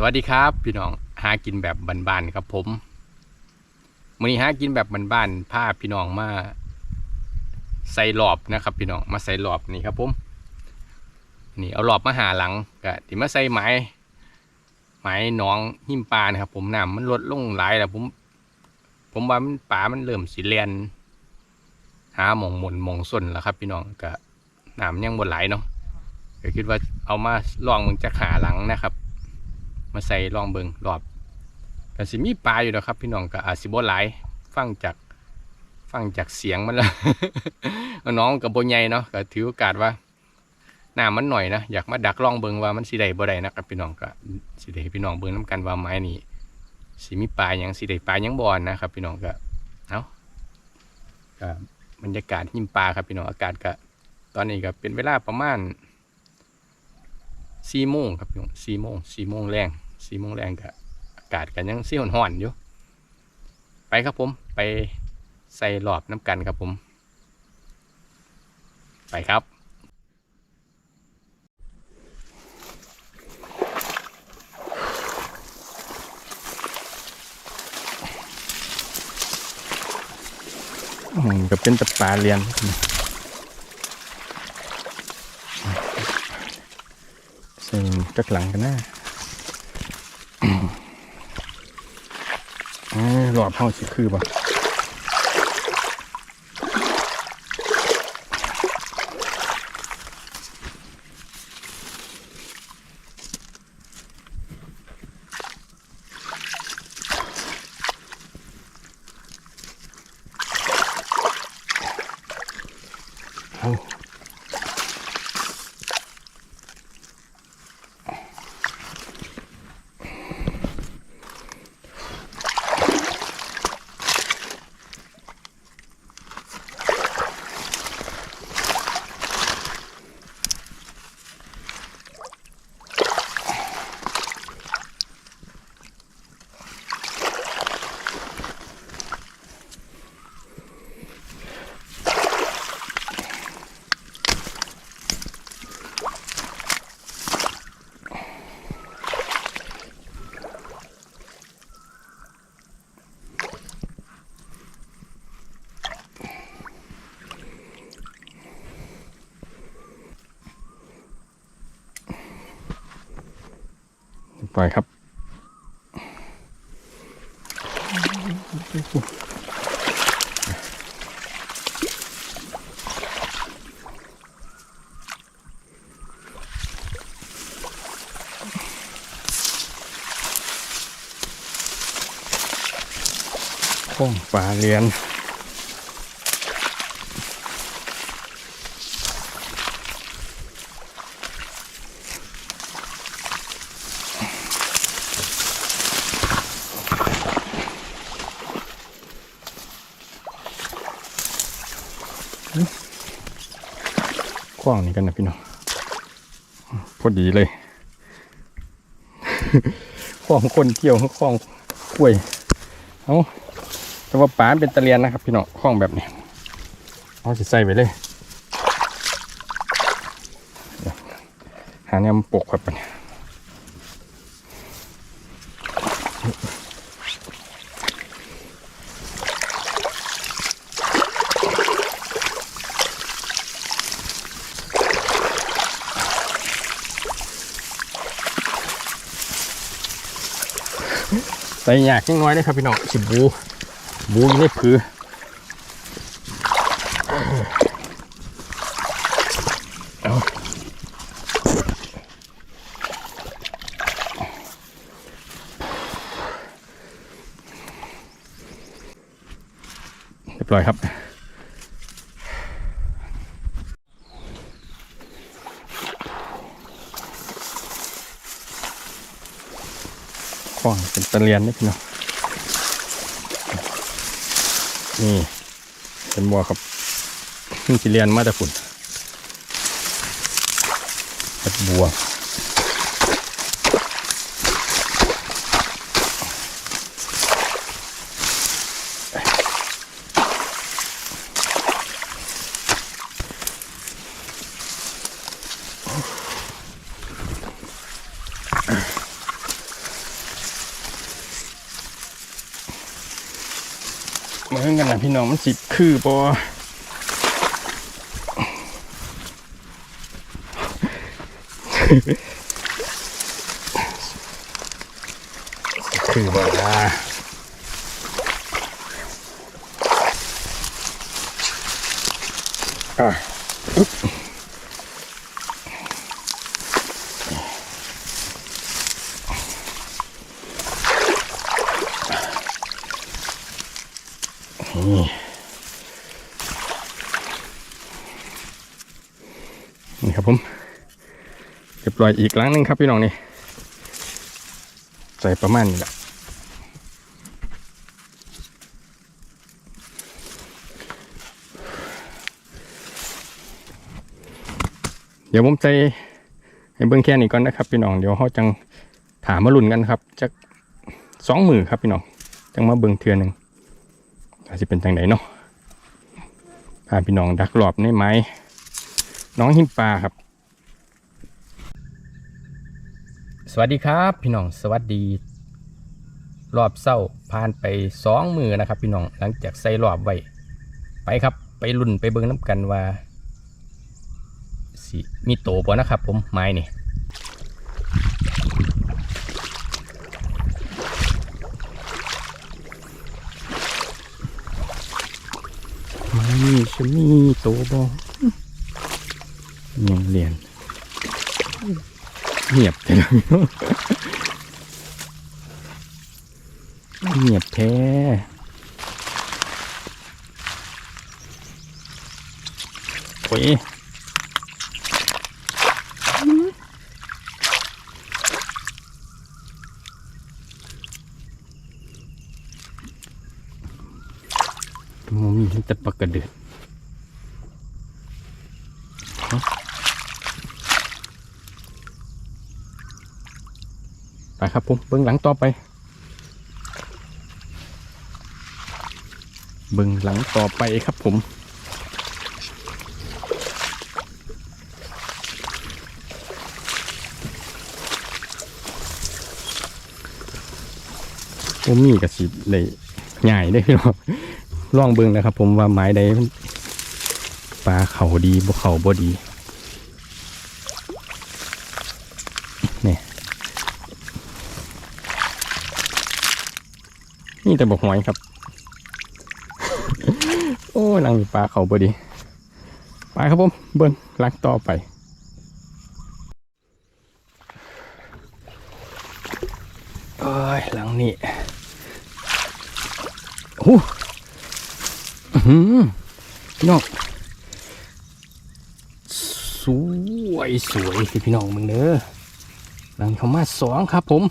สวัสดีครับพี่น้องหากินแบบบ้านๆครับผมมื้อนี้หากินแบบบ้านๆพาพี่น้องมาใส่หลอบนะครับ พี่น้องมาใส่หลอบนี่ครับผมนี่เอาหลอบมาหาหลังก็ที่มาใส่ไม้ไม้หนองหิมปลานะครับ ผมน้ำมันลดลงหลายแล้วผม ผมว่ามันปลามันเริ่มสิเลียนหาหมองหมุนหมองส้นแล้วครับ พี่น้องก็น้ำยังบนไหลายเนาะก็คิดว่าเอามาลองมึงจะขาหลังนะครับ มาใส่ลองเบิงรอบแต่สิมีปลาอยู่นะครับ พี่น้องก็อาจสิบ่หลายฟังจากฟังจากเสียงมันล้วน้องกับโบใหญ่เนาะก็ถือโอกาสว่าหน้ามันหน่อยนะอยากมาดักลองเบิงว่ามันสิได้บ่ได้นะครับพี่น้องก็สิได้ให้พี่น้องเบิงน้กันว่าไม้นี่สิมีปลาหยังสิได้ปลาหยังบอนนะครับ พี่น้องก็เอาก็บรรยากาศหิมปลาครับพี่น้องอากาศก็ตอนนี้ก็เป็นเวลาประมาณสี่โมงครับพี่น้องสี่โมงสี่โมงแรง สี่โมงแรงก็อากาศกันยังเสี้ยวห่อนอยู่ ไปครับผมไปใส่หลอบน้ำกันครับผม ไปครับก็เป็นตะปลาเรียนใส่จักหลังกันนะ อ้ยหลอดเฮาสิคือบ่เปล่อยครับข้องปลาเรียน ว้างนี่กันนะพี่น้องพอดีเลยขว้างคนเที่ยวขว้างกล้วย เอาแต่ว่าปลาเป็นตะเลียนนะครับ พี่น้องคลองแบบนี้เอาสิใส่ไปเลยหาเดี๋ยวหาแนปกครับนี่ ใส่ยากนิดน้อยเลยครับพี่น้องสิบูบูอยู่ในผือเอาเรียบร้อยครับ ขวางเป็นตะเลียนนี่พี่น้องนี่เป็นบัวครับนี่สิเรียนมาแต่ฝุ่นเป็นบัว เหมือนกันนะพี่น้องมันสิบคือปอคือบ่ล่ะอะ นี่นี่ครับผมเรียบร้อยอีกครั้งหนึ่งครับพี่น้องนี่ใส่ประมาณนี้แหละเดี๋ยวผมใส่ให้เบิ้งแค่นี้ก่อนนะครับพี่น้องเดี๋ยวเขาจังถามมาลุ่นกันครับจากสองมือครับพี่น้องจังมาเบิ้งเทือหนึ่ง อาจจะเป็นจังไหนเนาะพาพี่น้องดักหลอบในไม้ น้องหินปลาครับ สวัสดีครับพี่น้องสวัสดีรอบเศร้าผ่านไปสองมือนะครับ พี่น้องหลังจากใส่รอบไว้ไปครับ ไปรุ่นไปเบิ้งน้ำกันว่าสิมีโตบ่นะครับ ผมไม้นี่ไม้นี่ จะมีโตบ่ยังเรียนเงียบแต่ละเงียบแท้โอ้ยมมีแต่ปลากระเดือด ครับผมเบิ้องหลังต่อไป เบิ้องหลังต่อไปครับผมผมมีกระสิบเลยใหญ่ได้พี่น้องล่องเบิ้งนะครับ ผมว่าไม้ใดปลาเขาดีบ่เขาบ่ดี นี่แต่บอกหอยครับ โอ้ยนังปลาเขาบดี ไปครับผมเบิ้งลักต่อไปเอ้ยหลังนี้โอ้หือพี่น้องสวยสวยสิพี่น้องมึงเด้อหลังเขามาสองครับผม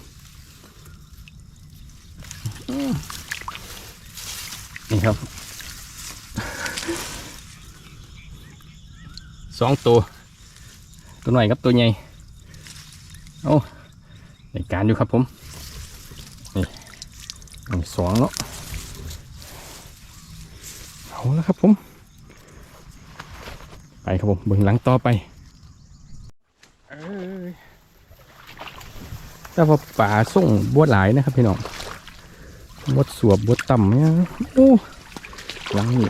นี่ครับสองตัว ตัวหน่อยครับตัวใหญ่โอ้ในการอยู่ครับผม นี่นี่สองแล้วเอาแล้วครับผม ไปครับผมเบิ่งหลังต่อไปแต่ว่าป่าส่งบวหลายนะครับพี่น้องบวดสวบบวดต่ำเนี่ยโอ้ หลังนี้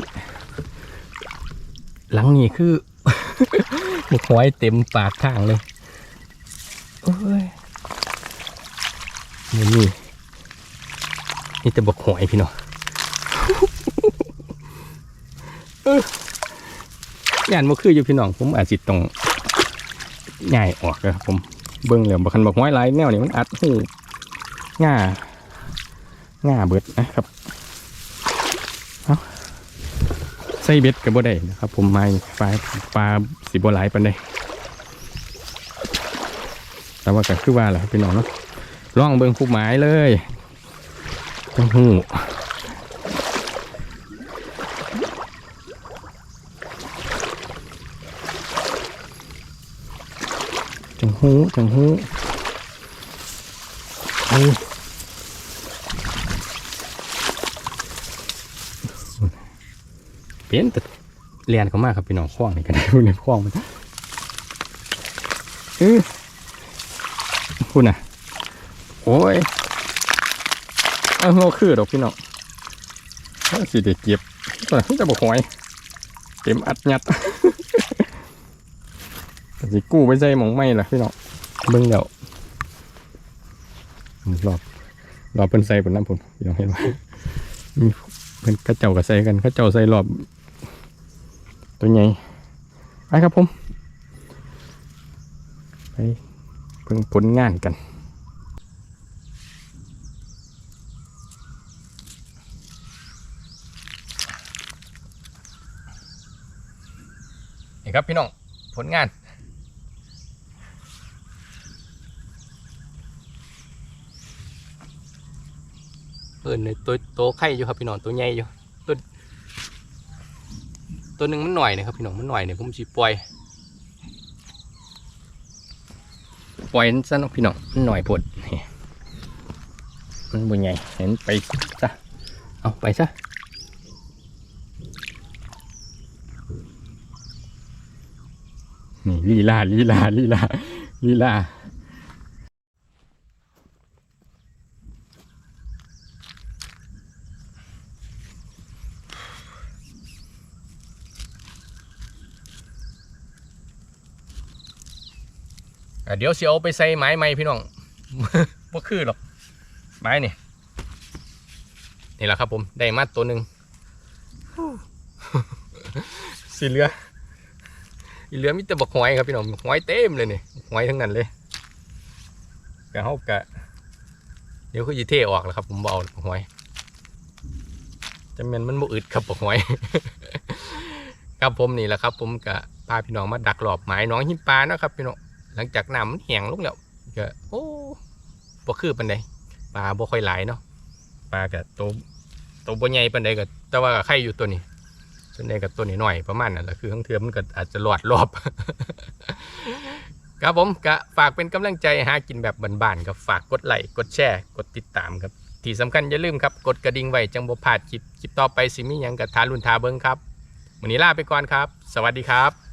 หลังนี้คือ หมกหอยเต็มปากข้างเลยโอ้ยนี่นี่นี่แต่บกหอยพี่น้องเออย่านบ่คืออยู่พี่น้องผมอาจสิต้องใหญ่ออกนะครับผมเบิ่งแล้วบ่คันบอกหอยหลแนวนี่มันอัดหูง่าง่าเบิดนะครับเอา ใส่เบ็ดกับบ่ได้นะครับ ผมไม่ปลาปลาสีบัวหลายปันได้แต่ว่าก็คือว่าแหละพี่น้องเนาะล่องเบิงคู่ไม้เลยจังหูจังหูจังหูเอ้ เปลี่ยนแต่เรียนเขามากครับพี่น้องคล้องนี่ก็ได้พูดเลยคล้องมันเออคุณน่ะ โอ้ยเอาโง่คือดอกพี่น้องโอ้สิได้เก็บตอนนั้จะบอกหอยเต็มอัดยัดก็สิกู้ไปใส่หมองไม่ล่ะพี่น้องเบิ่งแล้วรอบรอบเพิ่นใส่บนน้ำพุ่นพี่น้องเห็นไหมมีเพิ่นกระเจ้าก็ใส่กันกระเจ้าใส่รอบ ตัวใหญ่ไปครับผม ไปเพิ่งผลงานกันนี่ครับพี่น้องผลงานเปิดในตัวโตไข่อยู่ครับพี่น้องตัวใหญ่อยู่ตัว ตัวหนึ่งมันหน่อยนะครับพี่น้องมันหน่อยเนี่ยผมจีปล่อยปล่อยมันซะนพี่น้องมันหน่อยผดนี่มันบ่ใหญ่เห็นไปซะเอาไปซะนี่ลีลาลีลาลีลาลีลา เดี๋ยวเสียวไปใส่ไม้ใหม่พี่น้องบ่คือหรอกไม้นี่นี่แหละครับผมได้มาตัวหนึ่งสีเหลืออีเหลือมีแต่บักหอยครับพี่น้องหอยเต็มเลยนี่หอยทั้งนั้นเลยกะเฮากะเดี๋ยวคือจีเท่ออกแล้วครับ ผมเอาบักหอยจะแม่นมันบ่อึดครับบักหอย ครับผมนี่แหละครับ ผมกะพาพี่น้องมาดักหลอบหมายน้องหิมปลาเนาะครับพี่น้อง หลังจากน้ำมันแห้งลงแล้วก็โอ้บ่คือปานใดปลาบ่ค่อยหลายเนาะปลากะโตโตบ่ใหญ่ปานใดก็แต่ว่าก็ไข่อยู่ตัวนี้ส่วนใหญ่กับตัวนี้หน่อยประมาณนั้นแหละคือทั้งเทือมันก็อาจจะหลอดรอบครับผมก็ฝากเป็นกำลังใจหากินแบบบ้านๆครับฝากกดไลค์กดแชร์กดติดตามครับที่สำคัญอย่าลืมครับกดกระดิ่งไว้จังบ่พลาดคลิปคลิปต่อไปสิมีหยังกับทารุนทาเบิ้งครับวันนี้ลาไปก่อนครับ สวัสดีครับ